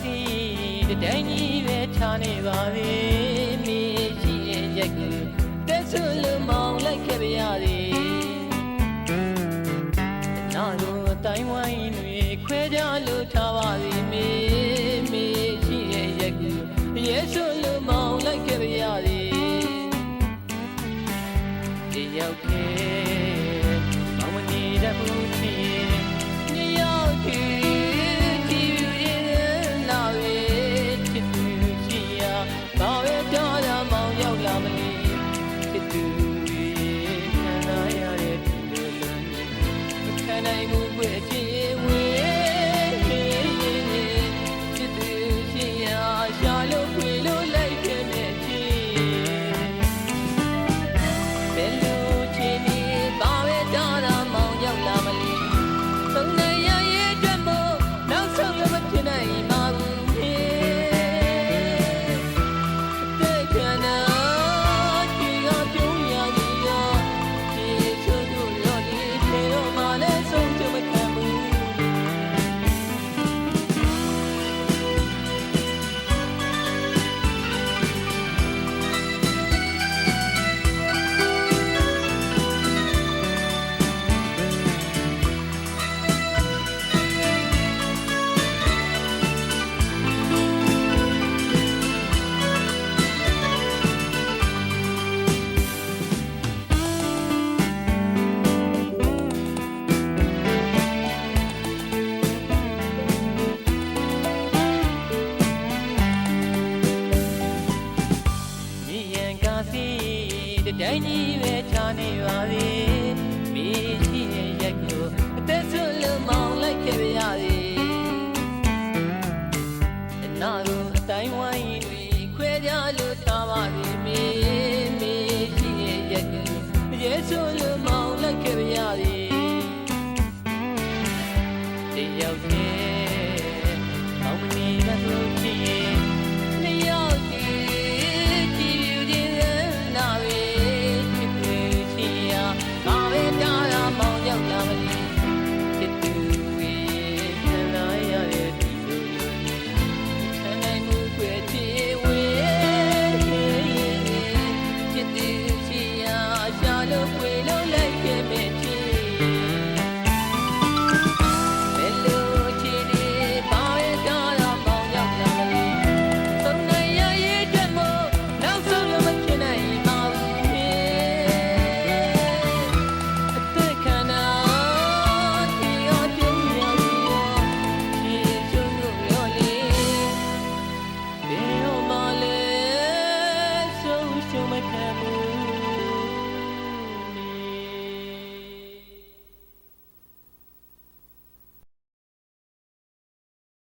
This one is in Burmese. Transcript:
စီတတိုင်းကြီးပဲခြားနေပါလေမြေရှိရဲ့ရက်ကတက်ဆူလူမောင်လိုက်ခဲ့ပါရစေနာတို့တိုင်းဝိုင်းတွေခွဲကြလို့ထားပါစေမြေမြေရှိရဲ့ရက်ကရဲဆိုလူမောင်လိုက်ခဲ့ပါရစေတယောက်ခဲ တိုင်းကြီးပဲခြာနေပါလေ